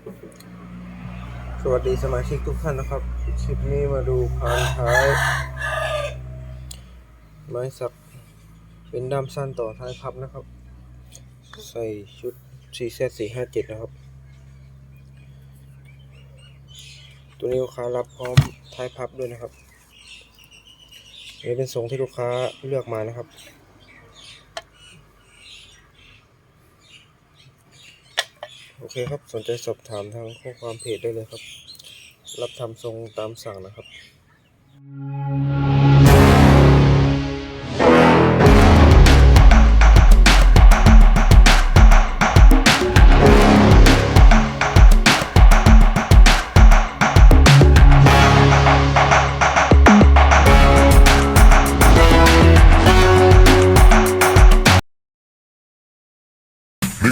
สวัสดีสมาชิกทุกท่านนะครับ คลิปนี้มาดูพานท้าย ไม้สัก เป็นด้ามสั้นต่อท้ายพับนะครับ ใส่ชุด CZ 457 นะครับ ตัวนี้ลูกค้ารับพร้อมท้ายพับด้วยนะครับ นี่เป็นทรงที่ลูกค้าเลือกมานะครับ โอเคครับ สนใจสอบถามทางข้อความเพจได้เลยครับ รับทำทรงตามสั่งนะครับ